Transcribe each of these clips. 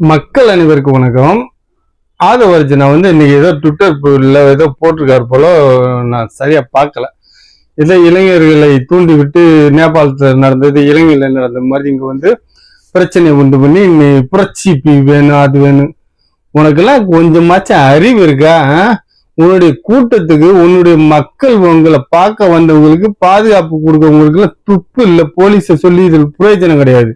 மக்கள் அனைவருக்கும் வணக்கம். ஆதவர்ஜனா வந்து இன்னைக்கு ஏதோ ட்விட்டர் ஏதோ போட்டிருக்காரு போல நான் சரியா பார்க்கல. ஏதோ இளைஞர்களை தூண்டி விட்டு நேபாளத்தில் நடந்தது இலங்கையில் நடந்த மாதிரி இங்க வந்து பிரச்சனையை உண்டு பண்ணி நீ புரட்சி பி வேணும் அது வேணும் உனக்கெல்லாம் கொஞ்சமாச்சும் அறிவு இருக்கா உன்னுடைய கூட்டத்துக்கு உன்னுடைய மக்கள் உங்களை பார்க்க வந்தவங்களுக்கு பாதுகாப்பு கொடுக்கவங்களுக்கு துப்பு இல்லை போலீஸை சொல்லி இதில் பிரயோஜனம் கிடையாது.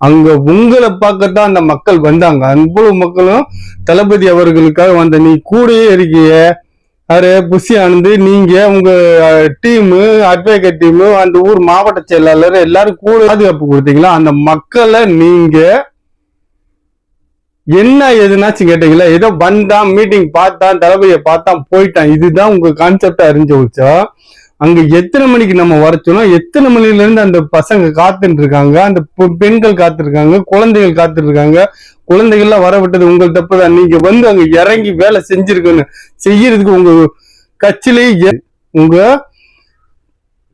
அங்க உங்களை பார்க்கத்தான் அந்த மக்கள் வந்தாங்க. அவ்வளவு மக்களும் தளபதி அவர்களுக்காக வந்த நீ கூடயே இருக்கிய. யாரு புஷி ஆனந்து நீங்க உங்க டீமு அட்வொகேட் டீமு அந்த ஊர் மாவட்ட செயலாளர் எல்லாரும் கூட பாதுகாப்பு கொடுத்தீங்களா? அந்த மக்களை நீங்க என்ன எதுனாச்சும் கேட்டீங்களா? ஏதோ வந்தான் மீட்டிங் பார்த்தான் தளபதியை பார்த்தான் போயிட்டான். இதுதான் உங்க கான்செப்டா அறிஞ்சு வச்சா அங்க எத்தனை மணிக்கு நம்ம வர சொன்னோம்? எத்தனை மணில இருந்து அந்த பசங்க காத்துட்டு இருக்காங்க அந்த பெண்கள் காத்திருக்காங்க குழந்தைகள் காத்துட்டு இருக்காங்க குழந்தைகள்லாம் வர விட்டது உங்கள் தப்பு தான் நீங்க வந்து அங்க இறங்கி வேலை செஞ்சிருக்கணும். செய்யறதுக்கு உங்க கட்சியிலேயே எ- உங்க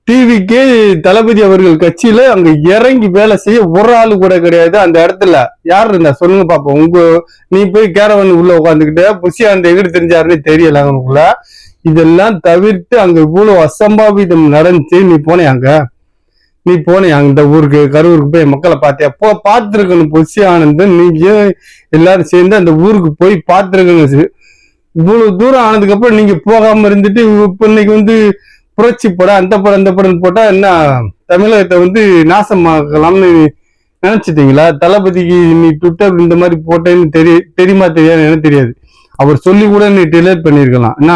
டிவிக்கு தளபதி அவர்கள் கட்சியில அங்க இறங்கி வேலை செய்ய ஒரு ஆள் கூட கிடையாது. அந்த இடத்துல யார் இருந்தா? சொல்லுங்க பாப்போம். உங்க நீ போய் கேரவன் உள்ள உட்காந்துக்கிட்ட புஷி அந்த எகிரி தெரிஞ்சாருன்னு தெரியல அவனுக்குள்ள. இதெல்லாம் தவிர்த்து அங்க இவ்வளவு அசம்பாவிதம் நடந்துச்சு. நீ போனே அங்க. நீ போனே அந்த ஊருக்கு கரூருக்கு போய் மக்களை பார்த்தியா போ பார்த்துருக்கணும் புஷி ஆனந்தன் நீங்க எல்லாரும் சேர்ந்து அந்த ஊருக்கு போய் பார்த்துருக்கணும் இவ்வளவு தூரம் ஆனதுக்கு அப்புறம் நீங்க போகாம இருந்துட்டு இப்ப இன்னைக்கு வந்து புரட்சி படம் அந்த படம் அந்த படம் போட்டா என்ன தமிழகத்தை வந்து நாசமாக்கலாம்னு நினைச்சிட்டீங்களா? தளபதிக்கு நீ ட்விட்டர் இந்த மாதிரி போட்டேன்னு தெரிய தெரியுமா தெரியாது எனக்கு தெரியாது. அவர் சொல்லி கூட நீ டிலேட் பண்ணியிருக்கலாம். என்ன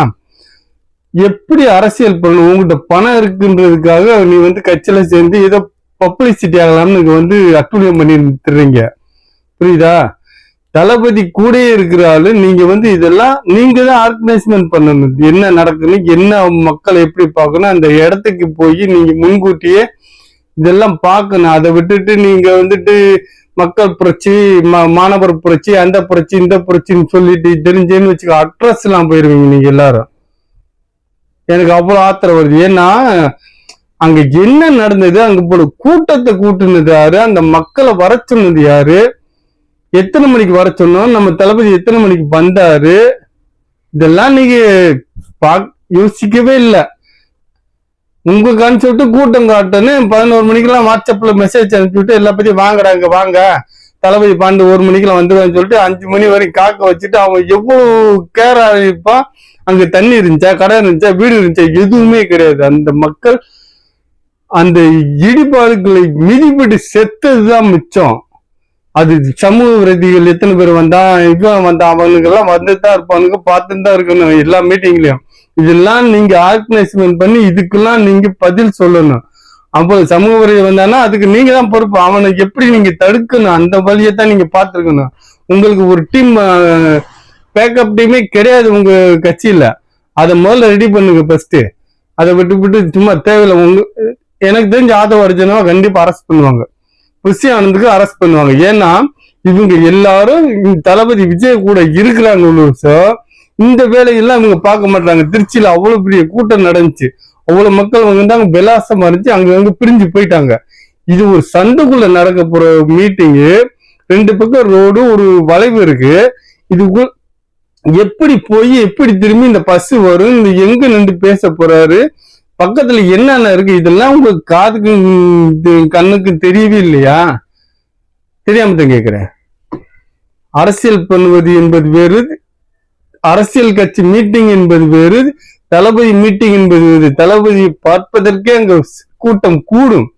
எப்படி அரசியல் பண்ணணும்? உங்கள்கிட்ட பணம் இருக்குன்றதுக்காக நீ வந்து கட்சியில சேர்ந்து ஏதோ பப்ளிசிட்டி ஆகலாம்னு வந்து அட்டுழியம் பண்ணி தர்றீங்க புரியுதா? தளபதி கூடயே இருக்கிற நீங்க வந்து இதெல்லாம் நீங்க தான் ஆர்கனைஸ்மெண்ட் பண்ணணும். என்ன நடக்குன்னு என்ன மக்களை எப்படி பார்க்கணும் அந்த இடத்துக்கு போய் நீங்க முன்கூட்டியே இதெல்லாம் பார்க்கணும். அதை விட்டுட்டு நீங்க வந்துட்டு மக்கள் புரட்சி மா- மாணவர் புரட்சி அந்த புரட்சி இந்த புரட்சின்னு சொல்லிட்டு தெரிஞ்சேன்னு வச்சுக்கோ அட்ரஸ் எல்லாம் போயிருவீங்க நீங்க எல்லாரும். எனக்கு அவ்வளவு ஆத்திரம் வருது. ஏன்னா அங்க என்ன நடந்தது அங்க போல கூட்டத்தை கூட்டுனது யாரு? அந்த மக்களை வர சொன்னது யாரு? எத்தனை மணிக்கு வர சொன்னோம்? நம்ம தளபதி எத்தனை மணிக்கு வந்தாரு? இதெல்லாம் நீங்க பாக் யோசிக்கவே இல்லை. உங்க கான்செப்ட் கூட்டம் காட்டுன்னு பதினோரு மணிக்கெல்லாம் வாட்ஸ்அப்ல மெசேஜ் அனுப்பிச்சுட்டு எல்லா பத்தியும் வாங்குறாங்க வாங்க. தளபதி பாண்டு ஒரு மணிக்கெல்லாம் வந்துடுவேன் சொல்லிட்டு அஞ்சு மணி வரைக்கும் காக்க வச்சுட்டு அவன் எவ்வளவு கேர் ஆரம்பிப்பான் அங்க தண்ணி இருந்துச்சா? கடை இருந்துச்சா? வீடு இருந்துச்சா? எதுவுமே கிடையாது. அந்த மக்கள் அந்த இடிபாடுகளை மிதிப்பட்டு செத்ததுதான் மிச்சம். அது சமூக விரோதிகள் எத்தனை பேர் வந்தா இவன் வந்தா அவனுக்கெல்லாம் வந்துட்டு தான் இருப்பானுங்க பார்த்துட்டு தான் இருக்கணும் எல்லா மீட்டிங்லயும் இதெல்லாம் நீங்க ஆர்கனைஸ்மெண்ட் பண்ணி இதுக்கெல்லாம் நீங்க பதில் சொல்லணும். அப்போ சமூக விரோதி வந்தானா அதுக்கு நீங்க தான் பொறுப்பு. அவனை எப்படி நீங்க தடுக்கணும்? அந்த வழியை தான் நீங்க பார்த்துருக்கணும். உங்களுக்கு ஒரு டீம் பேக்கப் டீமே கிடையாது உங்க கட்சியில. அதை முதல்ல ரெடி பண்ணுங்க ஃபர்ஸ்ட் அதை விட்டு விட்டு சும்மா தேவையில்லை. உங்க எனக்கு தெரிஞ்ச ஆதரவு அர்ஜுனாவை கண்டிப்பா அரெஸ்ட் பண்ணுவாங்க. புஷி ஆனந்துக்கு அரெஸ்ட் பண்ணுவாங்க. ஏன்னா இவங்க எல்லாரும் தளபதி விஜய் கூட இருக்கிறாங்க ஒரு இந்த வேலையெல்லாம் இவங்க பார்க்க மாட்டாங்க. திருச்சியில அவ்வளவு பெரிய கூட்டம் நடந்துச்சு. அவ்வளவு மக்கள் வந்தாங்க விலாசமா இருந்துச்சு. அங்க அங்க பிரிஞ்சு போயிட்டாங்க. இது ஒரு சண்டைக்குள்ள நடக்க போற மீட்டிங்கு ரெண்டு பக்கம் ரோடு ஒரு வளைவு இருக்கு. இதுக்கு எப்படி போய் எப்படி திரும்பி இந்த பஸ் வரும்? இந்த எங்க நின்று பேச போறாரு? பக்கத்துல என்னென்ன இருக்கு? இதெல்லாம் உங்க காதுக்கு கண்ணுக்கு தெரியவே இல்லையா? தெரியாம தான் கேக்குறேன். அரசியல் பண்ணுவது என்பது வேறு அரசியல் கட்சி மீட்டிங் என்பது வேறு தளபதி மீட்டிங் என்பது வேறு தளபதியை பார்ப்பதற்கே அங்க கூட்டம் கூடும்.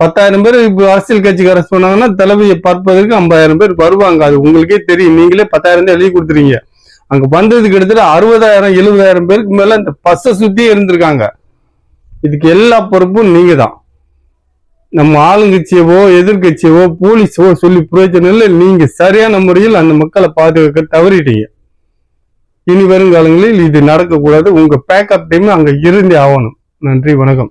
பத்தாயிரம் பேர் இப்போ அரசியல் கட்சிக்கு அரசு பண்ணாங்கன்னா தளபதியை பார்ப்பதற்கு ஐம்பதாயிரம் பேர் வருவாங்க. அது உங்களுக்கே தெரியும். நீங்களே பத்தாயிரம் தான் எழுதி கொடுத்துறீங்க அங்க வந்தது கிட்டத்தட்ட அறுபதாயிரம் எழுபதாயிரம் பேருக்கு மேல இந்த பஸ்ஸை சுத்தியே இருந்திருக்காங்க. இதுக்கு எல்லா பொறுப்பும் நீங்க தான் நம்ம ஆளுங்கட்சியவோ எதிர்கட்சியவோ போலீஸோ சொல்லி பிரயோஜனம் இல்லை. நீங்க சரியான முறையில் அந்த மக்களை பாதுகாக்க தவறிட்டீங்க. இனி வருங்காலங்களில் இது நடக்கக்கூடாது. உங்க பேக்கப் டைம் அங்க இருந்தே ஆகணும். நன்றி வணக்கம்.